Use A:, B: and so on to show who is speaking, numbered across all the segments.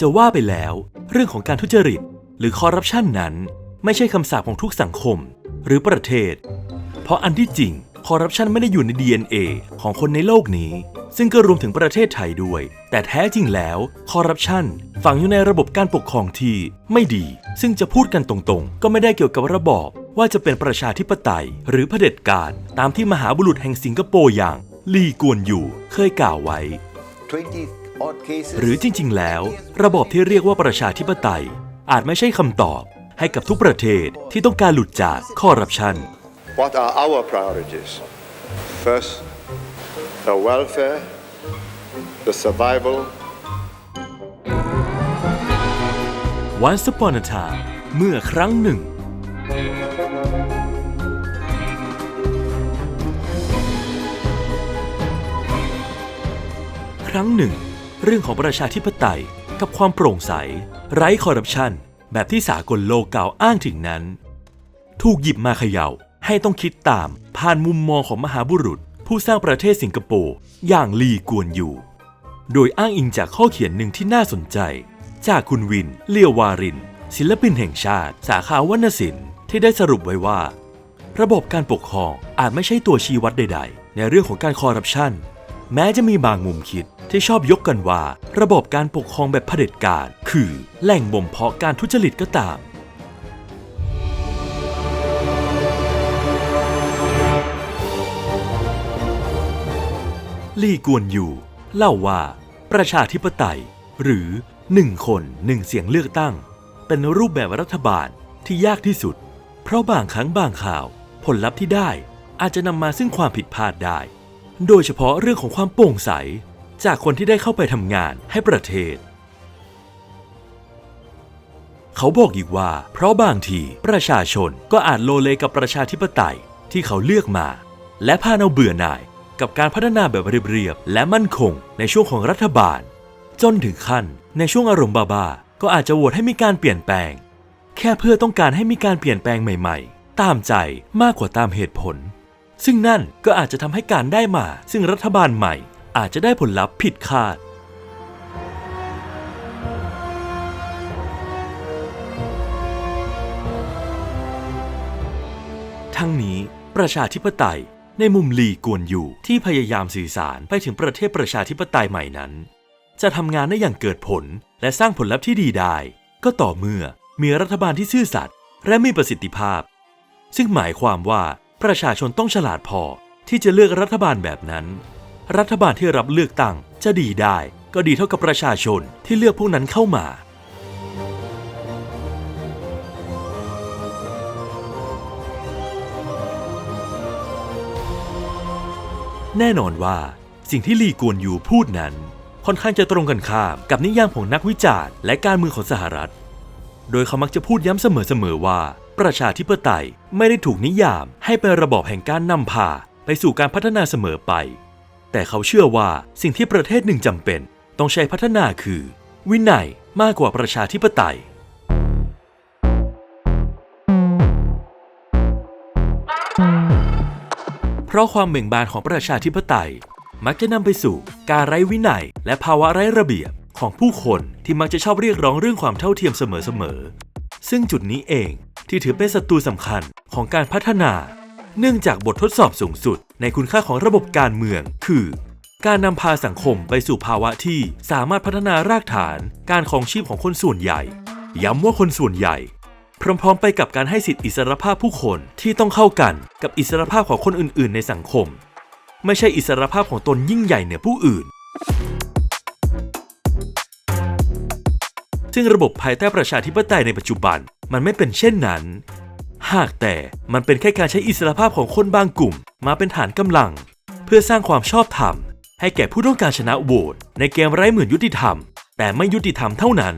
A: จะว่าไปแล้ว เรื่องของการทุจริต หรือคอร์รัปชันนั้น ไม่ใช่คำสาปของทุกสังคม หรือประเทศ เพราะอันที่จริงคอร์รัปชันไม่ได้อยู่ใน DNA ของคนในโลกนี้ ซึ่งก็รวมถึงประเทศไทยด้วย แต่แท้จริงแล้วคอร์รัปชันฝังอยู่ในระบบการปกครองที่ไม่ดี ซึ่งจะพูดกันตรงๆ ก็ไม่ได้เกี่ยวกับระบอบ ว่าจะเป็นประชาธิปไตย หรือเผด็จการตามที่มหาบุรุษแห่งสิงคโปร์อย่างลีกวนอยู่เคยกล่าวไว้
B: 20
A: หรือจริงๆ แล้ว ระบอบที่เรียกว่าประชาธิปไตย อาจไม่ใช่คำตอบให้กับทุกประเทศที่ต้องการหลุดจากคอร์รัปชัน
C: What are our priorities? First, the welfare, the survival,
A: Once upon a time เมื่อครั้งหนึ่ง ครั้งหนึ่ง เรื่องของประชาธิปไตยกับความโปร่งใส ไร้คอร์รัปชัน แบบที่สากลโลกกล่าวอ้างถึงนั้น ถูกหยิบมาเขย่าให้ต้องคิดตามผ่านมุมมองของมหาบุรุษ ผู้สร้างประเทศสิงคโปร์อย่างลีกวนอยู่ โดยอ้างอิงจากข้อเขียนหนึ่งที่น่าสนใจ จากคุณวิน เลียววาริน ศิลปินแห่งชาติ สาขาวรรณศิลป์ที่ได้สรุปไว้ว่า ระบบการปกครองอาจไม่ใช่ตัวชี้วัดใด ๆ ในเรื่องของการคอร์รัปชันแม้จะมีบางมุมคิด ที่ชอบยกกันว่า ระบบการปกครองแบบเผด็จการ คือแหล่งบ่มเพาะการทุจริตก็ตามลี่กวนอยู่ เล่าว่า ประชาธิปไตย หรือหนึ่งคนหนึ่งเสียงเลือกตั้ง เป็นรูปแบบรัฐบาลที่ยากที่สุด เพราะบางครั้งบางข่าว ผลลัพธ์ที่ได้อาจจะนำมาซึ่งความผิดพลาดได้ โดยเฉพาะเรื่องของความโปร่งใส จากคนที่ได้เข้าไปทำงานให้ประเทศ เขาบอกอีกว่า เพราะบางทีประชาชนก็อาจโลเลกับประชาธิปไตยที่เขาเลือกมา และพาเอาเบื่อหน่ายกับการพัฒนาแบบเรียบๆและมั่นคงในช่วงของรัฐบาล จนถึงขั้นในช่วงอารมณ์บ้าๆก็อาจจะโหวตให้มีการเปลี่ยนแปลง แค่เพื่อต้องการให้มีการเปลี่ยนแปลงใหม่ ๆ ตามใจมากกว่าตามเหตุผลซึ่งนั่นก็อาจจะทำให้การได้มา ซึ่งรัฐบาลใหม่ อาจจะได้ผลลัพธ์ผิดคาด ทั้งนี้ประชาธิปไตยในมุมลีกวนอยู่ที่พยายามสื่อสารไปถึงประเทศประชาธิปไตยใหม่นั้น จะทำงานได้อย่างเกิดผลและสร้างผลลัพธ์ที่ดีได้ ก็ต่อเมื่อมีรัฐบาลที่ซื่อสัตย์และมีประสิทธิภาพ ซึ่งหมายความว่าประชาชนต้องฉลาดพอที่จะเลือกรัฐบาลแบบนั้น รัฐบาลที่รับเลือกตั้งจะดีได้ ก็ดีเท่ากับประชาชนที่เลือกพวกนั้นเข้ามา แน่นอนว่าสิ่งที่ลีกวนยูพูดนั้น ค่อนข้างจะตรงกันข้ามกับนิยามของนักวิจารณ์และการเมืองของสหรัฐ โดยเขามักจะพูดย้ำเสมอๆว่า ประชาธิปไตยไม่ได้ถูกนิยามให้เป็นระบอบแห่งการนำพาไปสู่การพัฒนาเสมอไป แต่เขาเชื่อว่าสิ่งที่ประเทศหนึ่งจำเป็น ต้องใช้พัฒนาคือ วินัยมากกว่าประชาธิปไตย เพราะความเบ่งบานของประชาธิปไตย มักจะนำไปสู่การไร้วินัย และภาวะไร้ระเบียบของผู้คนที่มักจะชอบเรียกร้องเรื่องความเท่าเทียมเสมอๆซึ่งจุดนี้เองที่ถือเป็นศัตรูสำคัญของการพัฒนา เนื่องจากบททดสอบสูงสุด ในคุณค่าของระบบการเมือง คือ การนำพาสังคมไปสู่ภาวะที่สามารถพัฒนารากฐาน การของชีพของคนส่วนใหญ่ ย้ำว่าคนส่วนใหญ่ พร้อมๆ ไปกับการให้สิทธิอิสรภาพผู้คนที่ต้องเข้ากันกับอิสรภาพของคนอื่น ๆ ในสังคม ไม่ใช่อิสรภาพของตนยิ่งใหญ่เหนือผู้อื่นซึ่งระบบภายใต้ประชาธิปไตยในปัจจุบันมันไม่เป็นเช่นนั้น หากแต่มันเป็นแค่การใช้อิสรภาพของคนบางกลุ่ม มาเป็นฐานกำลัง เพื่อสร้างความชอบธรรม ให้แก่ผู้ต้องการชนะโหวตในเกมไร้เหมือนยุติธรรม แต่ไม่ยุติธรรมเท่านั้น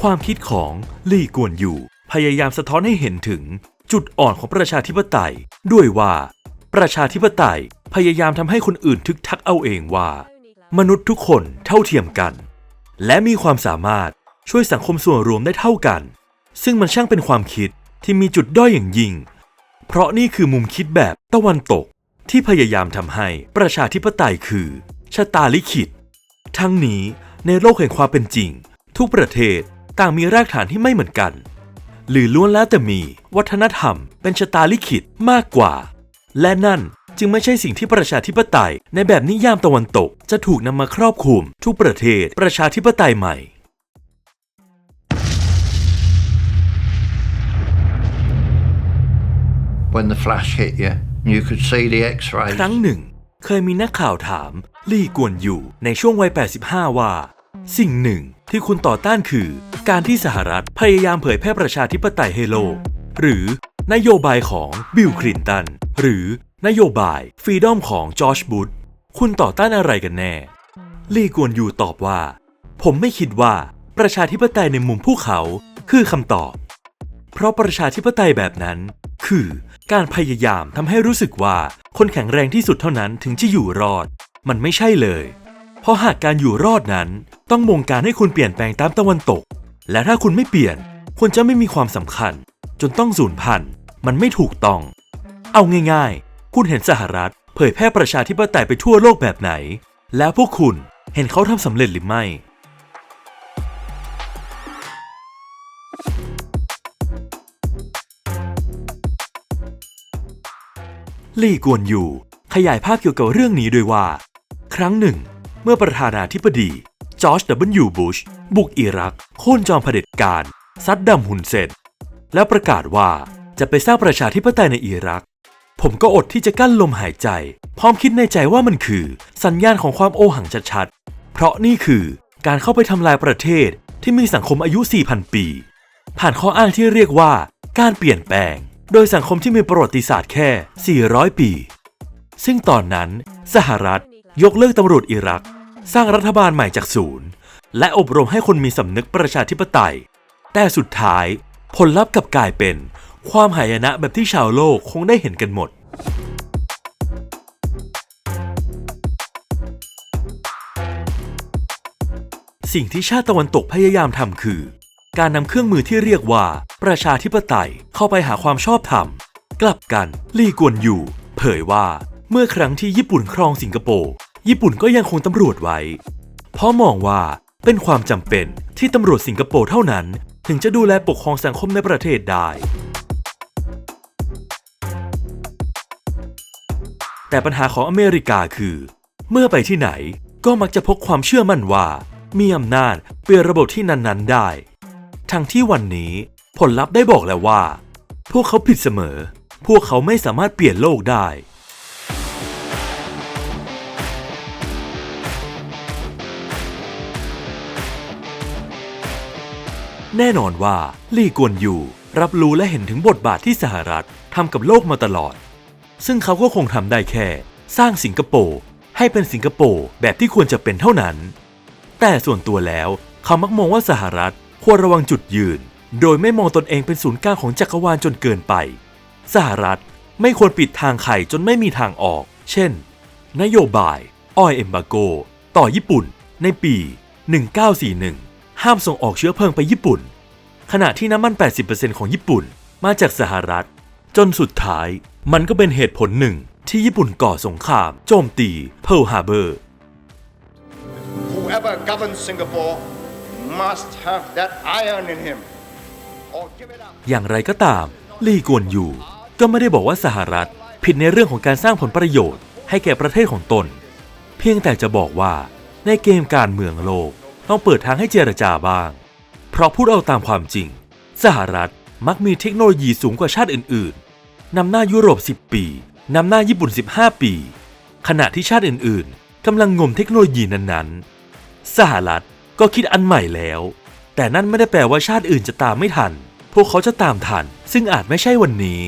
A: ความคิดของลี่กวนอยู่ พยายามสะท้อนให้เห็นถึงจุดอ่อนของประชาธิปไตย ด้วยว่า ประชาธิปไตย พยายามทำให้คนอื่นทึกทักเอาเองว่า มนุษย์ทุกคนเท่าเทียมกัน และมีความสามารถช่วยสังคมส่วนรวมได้เท่ากัน ซึ่งมันช่างเป็นความคิดที่มีจุดด้อยอย่างยิ่ง เพราะนี่คือมุมคิดแบบตะวันตกที่พยายามทำให้ประชาธิปไตยคือชะตาลิขิต ทั้งนี้ในโลกแห่งความเป็นจริง ทุกประเทศต่างมีรากฐานที่ไม่เหมือนกัน หรือล้วนแล้วแต่มีวัฒนธรรมเป็นชะตาลิขิตมากกว่า และนั่น จึงไม่ใช่สิ่งที่ประชาธิปไตย ในแบบนิยามตะวันตก จะถูกนำมาครอบคลุม ทุกประเทศประชาธิปไตยใหม่
D: when the flash hit you, you could see the x
A: ค
D: rays.
A: รั้งหนึ่ง เคยมีนักข่าวถามลี่กวนอยู่ในช่วงวัย 85 ว่า สิ่งหนึ่งที่คุณต่อต้านคือ การที่สหรัฐพยายามเผยแพร่ประชาธิปไตยให้โลก หรือนโยบายของบิลคลินตัน หรือ นโยบายฟรีดอมของจอร์จบุชคุณต่อต้านอะไรกันแน่ ลีกวนยูตอบว่า ผมไม่คิดว่าประชาธิปไตยในมุมพวกเขาคือคำตอบ เพราะประชาธิปไตยแบบนั้น คือการพยายามทำให้รู้สึกว่าคนแข็งแรงที่สุดเท่านั้นถึงจะอยู่รอด มันไม่ใช่เลย เพราะหากการอยู่รอดนั้นต้องบงการให้คุณเปลี่ยนแปลงตามตะวันตก และถ้าคุณไม่เปลี่ยนคุณจะไม่มีความสำคัญ จนต้องสูญพันธุ์ มันไม่ถูกต้อง เอาง่ายๆ คุณเห็นสหรัฐ เผยแพร่ประชาธิปไตยไปทั่วโลกแบบไหน แล้วพวกคุณเห็นเขาทำสำเร็จหรือไม่ ลี่กวนอยู่ ขยายภาพเกี่ยวกับเรื่องนี้โดยว่า ครั้งหนึ่ง เมื่อประธานาธิบดีจอร์จ W. บุชบุกอิรัก โค่นจอมเผด็จการ ซัดดัมฮุนเซนแล้วประกาศว่าจะไปสร้างประชาธิปไตยในอิรัก ผมก็อดที่จะกั้นลมหายใจ พร้อมคิดในใจว่ามันคือ สัญญาณของความโอหังชัดๆ เพราะนี่คือการเข้าไปทำลายประเทศที่มีสังคมอายุ 4,000 ปี ผ่านข้ออ้างที่เรียกว่าการเปลี่ยนแปลง โดยสังคมที่มีประวัติศาสตร์แค่ 400 ปี ซึ่งตอนนั้น สหรัฐยกเลิกตำรวจอิรัก สร้างรัฐบาลใหม่จากศูนย์ และอบรมให้คนมีสำนึกประชาธิปไตย แต่สุดท้ายผลลัพธ์กลับกลายเป็น ความหายนะแบบที่ชาวโลกคงได้เห็นกันหมด สิ่งที่ชาติตะวันตกพยายามทำคือ การนำเครื่องมือที่เรียกว่าประชาธิปไตยเข้าไปหาความชอบธรรม กลับกันลีกวนอยู่ เผยว่าเมื่อครั้งที่ญี่ปุ่นครองสิงคโปร์ญี่ปุ่นก็ยังคงตำรวจไว้ เพราะมองว่าเป็นความจำเป็นที่ตำรวจสิงคโปร์เท่านั้น ถึงจะดูแลปกครองสังคมในประเทศได้ แต่ปัญหาของอเมริกาคือ เมื่อไปที่ไหนก็มักจะพกความเชื่อมั่นว่า มีอำนาจเปลี่ยนระบบที่นั้นๆได้ ทั้งที่วันนี้ผลลัพธ์ได้บอกแล้วว่า พวกเขาผิดเสมอ พวกเขาไม่สามารถเปลี่ยนโลกได้แน่นอนว่าลีกวนอยู่รับรู้และเห็นถึงบทบาทที่สหรัฐทำกับโลกมาตลอด ซึ่งเขาก็คงทำได้แค่ สร้างสิงคโปร์ให้เป็นสิงคโปร์แบบที่ควรจะเป็นเท่านั้น แต่ส่วนตัวแล้วเขามักมองว่าสหรัฐควรระวังจุดยืน โดยไม่มองตนเองเป็นศูนย์กลางของจักรวาลจนเกินไป สหรัฐไม่ควรปิดทางไข่จนไม่มีทางออก เช่น นโยบายออยเอมบาโก ต่อญี่ปุ่น ในปี 1941 ห้ามส่งออกเชื้อเพลิงไปญี่ปุ่น ขณะที่น้ำมัน 80%ของญี่ปุ่นมาจากสหรัฐ จนสุดท้าย มันก็เป็นเหตุผลหนึ่งที่ญี่ปุ่นก่อสงคราม โจมตีเพิร์ลฮาร์เบอร์
C: Whoever governs Singapore must have that iron in him, or give it up.
A: อย่างไรก็ตาม ลี่กวนอยู่ก็ไม่ได้บอกว่าสหรัฐ ผิดในเรื่องของการสร้างผลประโยชน์ ให้แก่ประเทศของตน เพียงแต่จะบอกว่าในเกมการเมืองโลกต้องเปิดทางให้เจรจาบ้าง เพราะพูดเอาตามความจริง สหรัฐมักมีเทคโนโลยีสูงกว่าชาติอื่นๆ นำหน้ายุโรป 10 ปี นำหน้าญี่ปุ่น 15 ปี ขณะที่ชาติอื่นๆกำลังงมเทคโนโลยีนั้นๆ สหรัฐก็คิดอันใหม่แล้ว แต่นั่นไม่ได้แปลว่าชาติอื่นจะตามไม่ทัน พวกเขาจะตามทัน ซึ่งอาจไม่ใช่วันนี้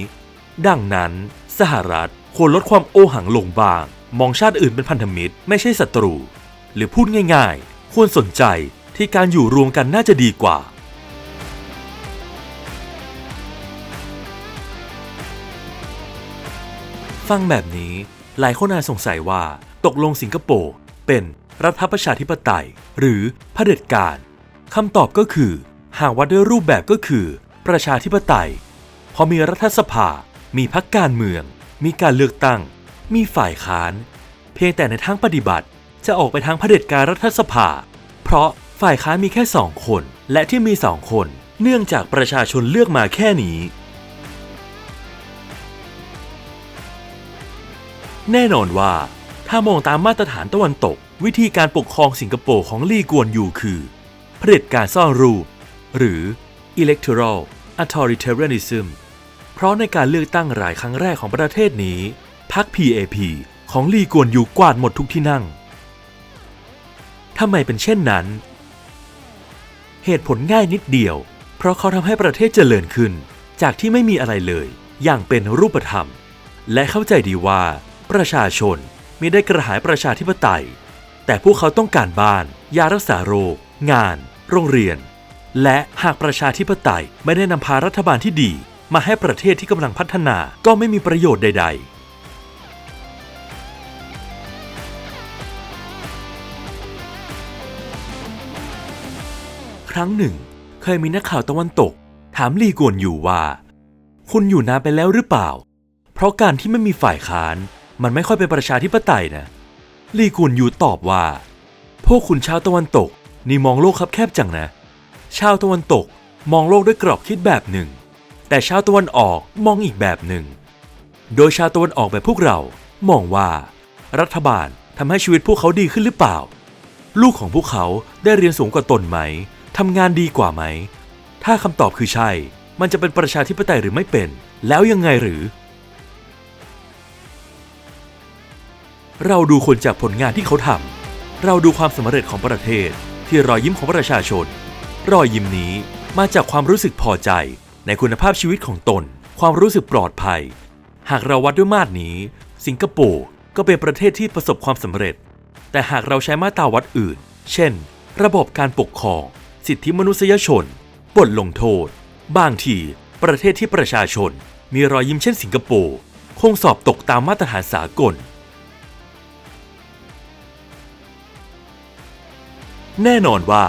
A: ดังนั้น สหรัฐควรลดความโอหังลงบาง มองชาติอื่นเป็นพันธมิตร ไม่ใช่ศัตรู หรือพูดง่าย ๆ ควรสนใจที่การอยู่รวมกันน่าจะดีกว่า ฟังแบบนี้ หลายคนอาจสงสัยว่า ตกลงสิงคโปร์เป็นรัฐประชาธิปไตย หรือเผด็จการคำตอบก็คือ หากวัดด้วยรูปแบบก็คือ ประชาธิปไตย พอมีรัฐสภา มีพักการเมือง มีการเลือกตั้ง มีฝ่ายค้าน เพียงแต่ในทางปฏิบัติจะออกไปทางเผด็จการรัฐสภา เพราะฝ่ายค้านมีแค่สองคน และที่มีสองคน เนื่องจากประชาชนเลือกมาแค่นี้ แน่นอนว่า ถ้ามองตามมาตรฐานตะวันตก วิธีการปกครองสิงคโปร์ของลี่กวนยูคือเผด็จการซ่อนรูป หรือ electoral authoritarianism เพราะในการเลือกตั้งรายครั้งแรกของประเทศนี้พรรค PAP ของลี่กวนยูกวาดหมดทุกที่นั่งทำไมเป็นเช่นนั้น เหตุผลง่ายนิดเดียว เพราะเขาทำให้ประเทศเจริญขึ้น จากที่ไม่มีอะไรเลย อย่างเป็นรูปธรรม และเข้าใจดีว่า ประชาชนมิได้กระหายประชาธิปไตย แต่พวกเขาต้องการบ้าน ยารักษาโรค งาน โรงเรียน และหากประชาธิปไตยไม่ได้นำพารัฐบาลที่ดี มาให้ประเทศที่กำลังพัฒนาก็ไม่มีประโยชน์ใด ๆครั้งหนึ่ง เคยมีนักข่าวตะวันตก ถามลีกวนอยู่ว่า คุณอยู่นานไปแล้วหรือเปล่า เพราะการที่ไม่มีฝ่ายค้าน มันไม่ค่อยเป็นประชาธิปไตยนะ ลีกวนยูตอบว่า พวกคุณชาวตะวันตก นี่มองโลกคับแคบจังนะ ชาวตะวันตกมองโลกด้วยกรอบคิดแบบหนึ่ง แต่ชาวตะวันออกมองอีกแบบหนึ่ง โดยชาวตะวันออกแบบพวกเรา มองว่า รัฐบาลทำให้ชีวิตพวกเขาดีขึ้นหรือเปล่า ลูกของพวกเขาได้เรียนสูงกว่าตนไหมทำงานดีกว่าไหม ถ้าคำตอบคือใช่ มันจะเป็นประชาธิปไตยหรือไม่เป็น แล้วยังไงหรือ เราดูคนจากผลงานที่เขาทำ เราดูความสำเร็จของประเทศ ที่รอยยิ้มของประชาชน รอยยิ้มนี้มาจากความรู้สึกพอใจ ในคุณภาพชีวิตของตน ความรู้สึกปลอดภัย หากเราวัดด้วยมาตรนี้ สิงคโปร์ก็เป็นประเทศที่ประสบความสำเร็จ แต่หากเราใช้มาตราวัดอื่น เช่น ระบบการปกครอง สิทธิมนุษยชน บทลงโทษ บางที ประเทศที่ประชาชน มีรอยยิ้มเช่นสิงคโปร์คงสอบตกตามมาตรฐานสากล แน่นอนว่า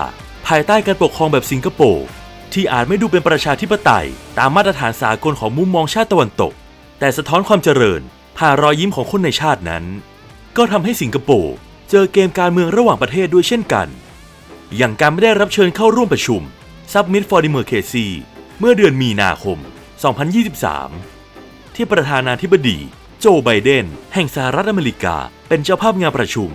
A: ภายใต้การปกครองแบบสิงคโปร์ที่อาจไม่ดูเป็นประชาธิปไตย ตามมาตรฐานสากลของมุมมองชาติตะวันตก แต่สะท้อนความเจริญผ่ารอยยิ้มของคนในชาตินั้น ก็ทำให้สิงคโปร์เจอเกมการเมืองระหว่างประเทศด้วยเช่นกัน อย่างการไม่ได้รับเชิญเข้าร่วมประชุม Summit for Democracy เมื่อเดือนมีนาคม 2023 ที่ประธานาธิบดีโจไบเดน แห่งสหรัฐอเมริกาเป็นเจ้าภาพงานประชุม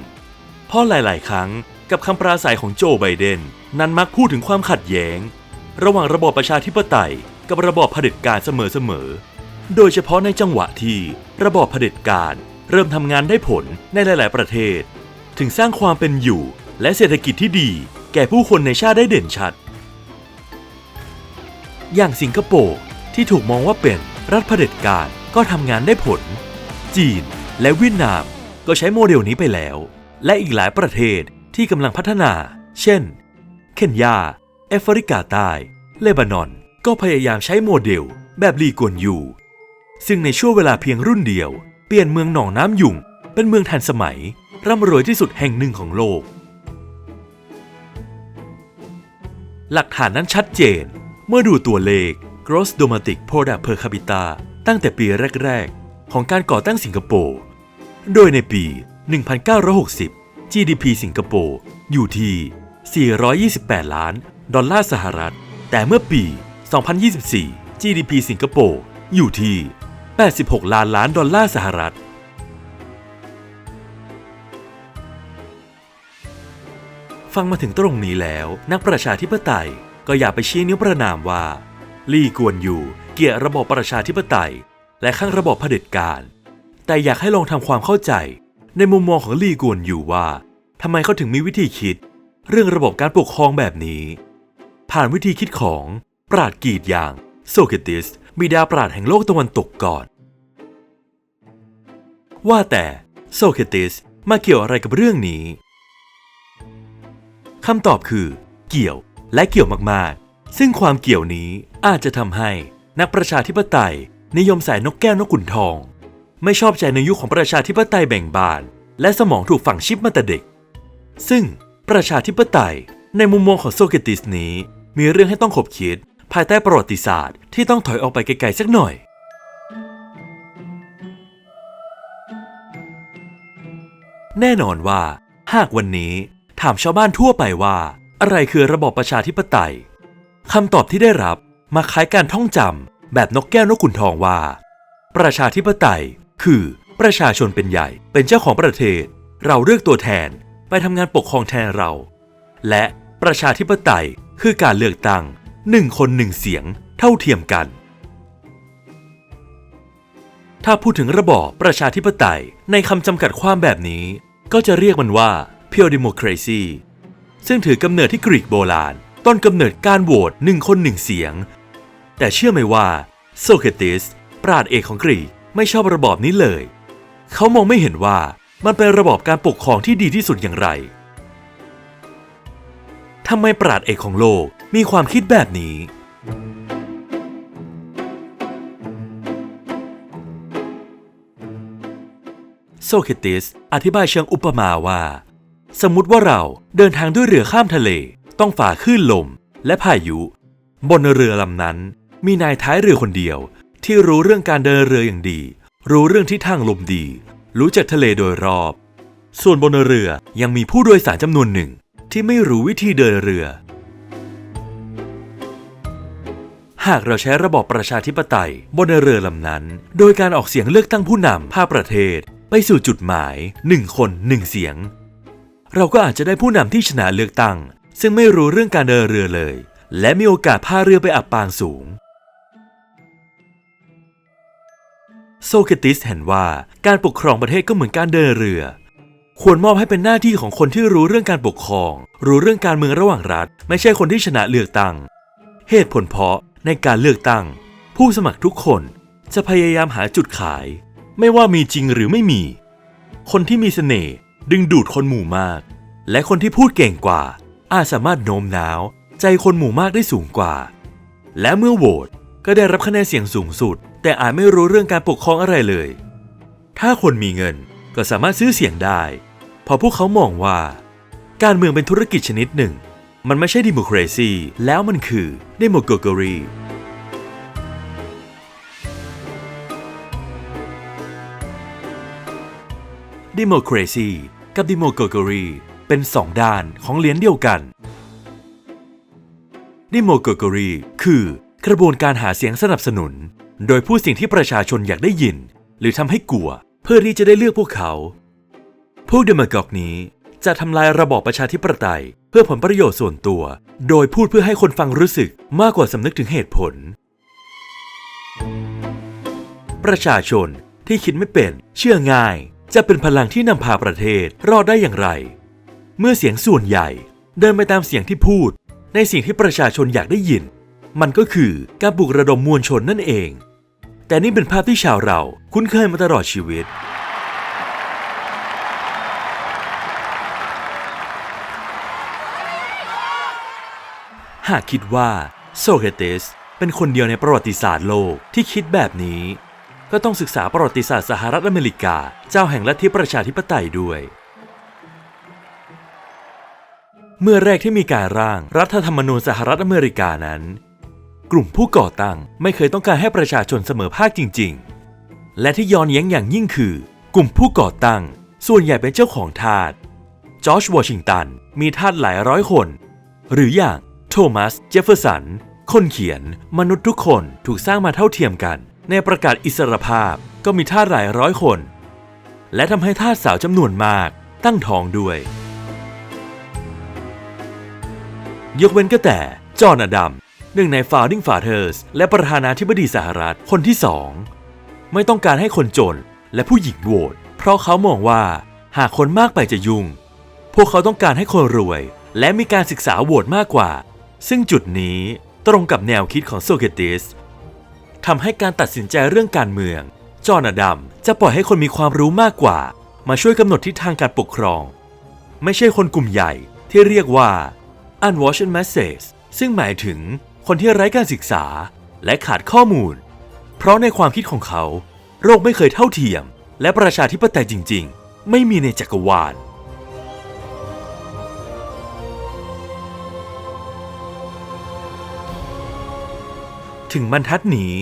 A: เพราะหลาย ๆ ครั้ง กับคำปราศัยของโจไบเดน นั้นมักพูดถึงความขัดแย้ง ระหว่างระบอบประชาธิปไตย กับระบอบเผด็จการเสมอๆ โดยเฉพาะในจังหวะที่ระบอบเผด็จการเริ่มทำงานได้ผลในหลาย ๆ ประเทศ ถึงสร้างความเป็นอยู่และเศรษฐกิจที่ดี แก่ผู้คนในชาติได้เด่นชัด อย่างสิงคโปร์ที่ถูกมองว่าเป็นรัฐเผด็จการก็ทำงานได้ผล จีนและเวียดนามก็ใช้โมเดลนี้ไปแล้ว และอีกหลายประเทศ ที่กำลังพัฒนา เช่น เคนยา แอฟริกาใต้ เลบานอน ก็พยายามใช้โมเดลแบบลีกวนยู ซึ่งในช่วงเวลาเพียงรุ่นเดียว เปลี่ยนเมืองหนองน้ำยุ่งเป็นเมืองทันสมัย ร่ำรวยที่สุดแห่งหนึ่งของโลก หลักฐานนั้นชัดเจน เมื่อดูตัวเลข Gross Domestic Product per capita ตั้งแต่ปีแรก ๆ ของการก่อตั้งสิงคโปร์ โดยในปี 1960 GDP สิงคโปร์อยู่ที่ 428 ล้าน ดอลลาร์สหรัฐ แต่เมื่อปี 2024 GDP สิงคโปร์อยู่ที่ 86 ล้านล้านดอลลาร์สหรัฐ ฟังมาถึงตรงนี้แล้ว นักประชาธิปไตยก็อยากไปชี้นิ้วประนามว่า ลี่กวนอยู่เกลียระบอบประชาธิปไตย และข้างระบอบเผด็จการ แต่อยากให้ลองทำความเข้าใจ ในมุมมองของลี่กวนอยู่ว่าทำไมเขาถึงมีวิธีคิด เรื่องระบบการปกครองแบบนี้ ผ่านวิธีคิดของปราดกีดอย่างโซเครติสบิดาปราดแห่งโลกตะวันตกก่อน ว่าแต่โซเคติสมาเกี่ยวอะไรกับเรื่องนี้คำตอบคือ เกี่ยวและเกี่ยวมากๆ ซึ่งความเกี่ยวนี้อาจจะทำให้นักประชาธิปไตยนิยมใส่นกแก้วนกขุนทอง ไม่ชอบใจในยุคขของประชาธิปไตยแบ่งบาน และสมองถูกฝังชิปมาแต่เด็ก ซึ่งประชาธิปไตยในมุมมองของโซเกติสนี้ มีเรื่องให้ต้องขบคิด ภายใต้ประวัติศาสตร์ที่ต้องถอยออกไปไกลๆสักหน่อย แน่นอนว่า หากวันนี้ถามชาวบ้านทั่วไปว่า อะไรคือระบอบประชาธิปไตยคำตอบที่ได้รับมาคล้ายการท่องจำแบบนกแก้วนกขุนทองว่า ประชาธิปไตย คือประชาชนเป็นใหญ่ เป็นเจ้าของประเทศ เราเลือกตัวแทนไปทำงานปกครองแทนเรา และประชาธิปไตยคือการเลือกตั้งหนึ่งคนหนึ่งเสียงเท่าเทียมกัน ถ้าพูดถึงระบอบประชาธิปไตยในคำจำกัดความแบบนี้ ก็จะเรียกมันว่า pure democracy ซึ่งถือกำเนิดที่กรีกโบราณ ต้นกำเนิดการโหวตหนึ่งคนหนึ่งเสียง แต่เชื่อไหมว่าโซเครติสปราชญ์เอกของกรีก ไม่ชอบระบอบนี้เลย เขามองไม่เห็นว่ามันเป็นระบอบการปกครองที่ดีที่สุดอย่างไรทำไมปราชญ์เอกของโลกมีความคิดแบบนี้ โซเครติสอธิบายเชิงอุปมาว่า สมมุติว่าเราเดินทางด้วยเรือข้ามทะเล ต้องฝ่าคลื่นลมและพายุ บนเรือลำนั้นมีนายท้ายเรือคนเดียว ที่รู้เรื่องการเดินเรืออย่างดี รู้เรื่องทิศทางลมดี รู้จักทะเลโดยรอบ ส่วนบนเรือยังมีผู้โดยสารจำนวนหนึ่ง ที่ไม่รู้วิธีเดินเรือ หากเราใช้ระบอบประชาธิปไตย บนเรือลำนั้น โดยการออกเสียงเลือกตั้งผู้นำพาคประเทศ ไปสู่จุดหมายหนึ่งคนหนึ่งเสียง เราก็อาจจะได้ผู้นำที่ชนะเลือกตั้ง ซึ่งไม่รู้เรื่องการเดินเรือเลย และมีโอกาสพาเรือไปอับปางสูง โซเครติสเห็นว่าการปกครองประเทศก็เหมือนการเดินเรือ ควรมอบให้เป็นหน้าที่ของคนที่รู้เรื่องการปกครอง รู้เรื่องการเมืองระหว่างรัฐ ไม่ใช่คนที่ชนะเลือกตั้ง เหตุผลเพราะในการเลือกตั้ง ผู้สมัครทุกคนจะพยายามหาจุดขาย ไม่ว่ามีจริงหรือไม่มี คนที่มีเสน่ห์ดึงดูดคนหมู่มาก และคนที่พูดเก่งกว่า อาจสามารถโน้มน้าว ใจคนหมู่มากได้สูงกว่า และเมื่อโหวตก็ได้รับคะแนนเสียงสูงสุด แต่อาจไม่รู้เรื่องการปกครองอะไรเลย ถ้าคนมีเงินก็สามารถซื้อเสียงได้ เพราะพวกเขามองว่า การเมืองเป็นธุรกิจชนิดหนึ่ง มันไม่ใช่ดิโมคราซีแล้วมันคือดิโมโกโกรีดิโมคราซีกับดิโมโกโกรีเป็นสองด้านของเหรียญเดียวกันดิโมโกโกรีคือกระบวนการหาเสียงสนับสนุน โดยพูดสิ่งที่ประชาชนอยากได้ยิน หรือทำให้กลัว เพื่อที่จะได้เลือกพวกเขา พวกเดมกอกนี้จะทำลายระบอบประชาธิปไตย เพื่อผลประโยชน์ส่วนตัว โดยพูดเพื่อให้คนฟังรู้สึกมากกว่าสำนึกถึงเหตุผล ประชาชนที่คิดไม่เป็น เชื่อง่าย จะเป็นพลังที่นำพาประเทศรอดได้อย่างไร เมื่อเสียงส่วนใหญ่ เดินไปตามเสียงที่พูด ในสิ่งที่ประชาชนอยากได้ยิน มันก็คือการปลุกระดมมวลชนนั่นเอง แต่นี่เป็นภาพที่ชาวเราคุ้นเคยมาตลอดชีวิต หากคิดว่าโซเครติสเป็นคนเดียวในประวัติศาสตร์โลกที่คิดแบบนี้ ก็ต้องศึกษาประวัติศาสตร์สหรัฐอเมริกา เจ้าแห่งลัทธิประชาธิปไตยด้วย เมื่อแรกที่มีการร่างรัฐธรรมนูญสหรัฐอเมริกานั้น กลุ่มผู้ก่อตั้งไม่เคยต้องการให้ประชาชนเสมอภาคจริง ๆ และที่ย้อนแย้งอย่างยิ่งคือ กลุ่มผู้ก่อตั้ง ส่วนใหญ่เป็นเจ้าของทาสจอร์จวอชิงตันมีทาสหลายร้อยคน หรืออย่างโทมัสเจฟเฟอร์สันคนเขียนมนุษย์ทุกคนถูกสร้างมาเท่าเทียมกัน ในประกาศอิสรภาพก็มีทาสหลายร้อยคน และทำให้ทาสสาวจำนวนมากตั้งท้องด้วย ยกเว้นก็แต่จอห์นอดัม หนึ่งใน Founding Fathers และประธานาธิบดีสหรัฐคนที่สองไม่ต้องการให้คนจนและผู้หญิงโหวตเพราะเขามองว่าหากคนมากไปจะยุ่ง พวกเขาต้องการให้คนรวย และมีการศึกษาโหวตมากกว่า ซึ่งจุดนี้ตรงกับแนวคิดของโซเครติสทำให้การตัดสินใจเรื่องการเมือง จอห์นอดัมจะปล่อยให้คนมีความรู้มากกว่า มาช่วยกำหนดทิศทางการปกครอง ไม่ใช่คนกลุ่มใหญ่ที่เรียกว่า unwashed masses ซึ่งหมายถึง คนที่ไร้การศึกษาและขาดข้อมูล เพราะในความคิดของเขาโรคไม่เคยเท่าเทียม และประชาธิปไตยจริง ๆ ไม่มีในจักรวาล ถึงบรรทัดนี้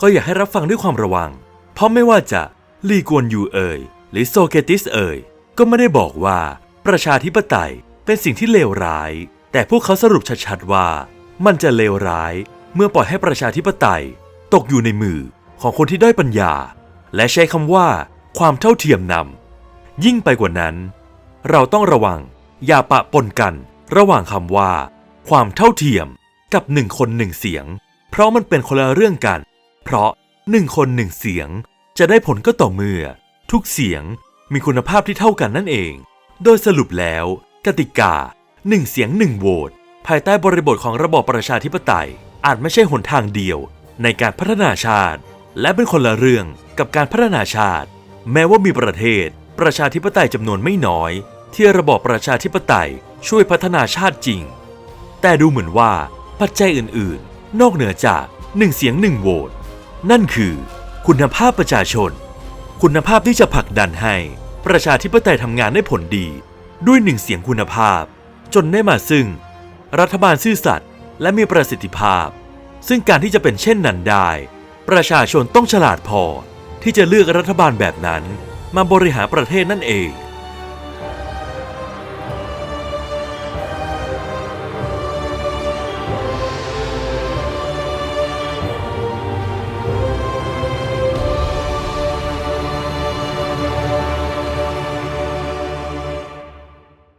A: ก็อยากให้รับฟังด้วยความระวัง เพราะไม่ว่าจะลีกวนยูเอ่ยหรือโซเกติสเอ่ยก็ไม่ได้บอกว่าประชาธิปไตยเป็นสิ่งที่เลวร้าย แต่พวกเขาสรุปชัดๆว่า มันจะเลวร้ายเมื่อปล่อยให้ประชาธิปไตย ตกอยู่ในมือของคนที่ด้อยปัญญา และใช้คำว่าความเท่าเทียมนำยิ่งไปกว่านั้น เราต้องระวังอย่าปะปนกันระหว่างคำว่า ความเท่าเทียมกับหนึ่งคนหนึ่งเสียง เพราะมันเป็นคนละเรื่องกัน เพราะหนึ่งคนหนึ่งเสียงจะได้ผลก็ต่อเมื่อ ทุกเสียงมีคุณภาพที่เท่ากันนั่นเอง โดยสรุปแล้ว กติกาหนึ่งเสียงหนึ่งโหวต ภายใต้บริบทของระบอบประชาธิปไตย อาจไม่ใช่หนทางเดียวในการพัฒนาชาติ และเป็นคนละเรื่องกับการพัฒนาชาติ แม้ว่ามีประเทศ ประชาธิปไตยจำนวนไม่น้อย ที่ระบอบประชาธิปไตยช่วยพัฒนาชาติจริง แต่ดูเหมือนว่าปัจจัยอื่น ๆ นอกเหนือจากหนึ่งเสียงหนึ่งโหวตนั่นคือ คุณภาพประชาชน คุณภาพที่จะผลักดันให้ประชาธิปไตยทำงานได้ผลดี ด้วยหนึ่งเสียงคุณภาพ จนได้มาซึ่ง รัฐบาลซื่อสัตย์และมีประสิทธิภาพ ซึ่งการที่จะเป็นเช่นนั้นได้ ประชาชนต้องฉลาดพอที่จะเลือกรัฐบาลแบบนั้น มาบริหารประเทศนั่นเอง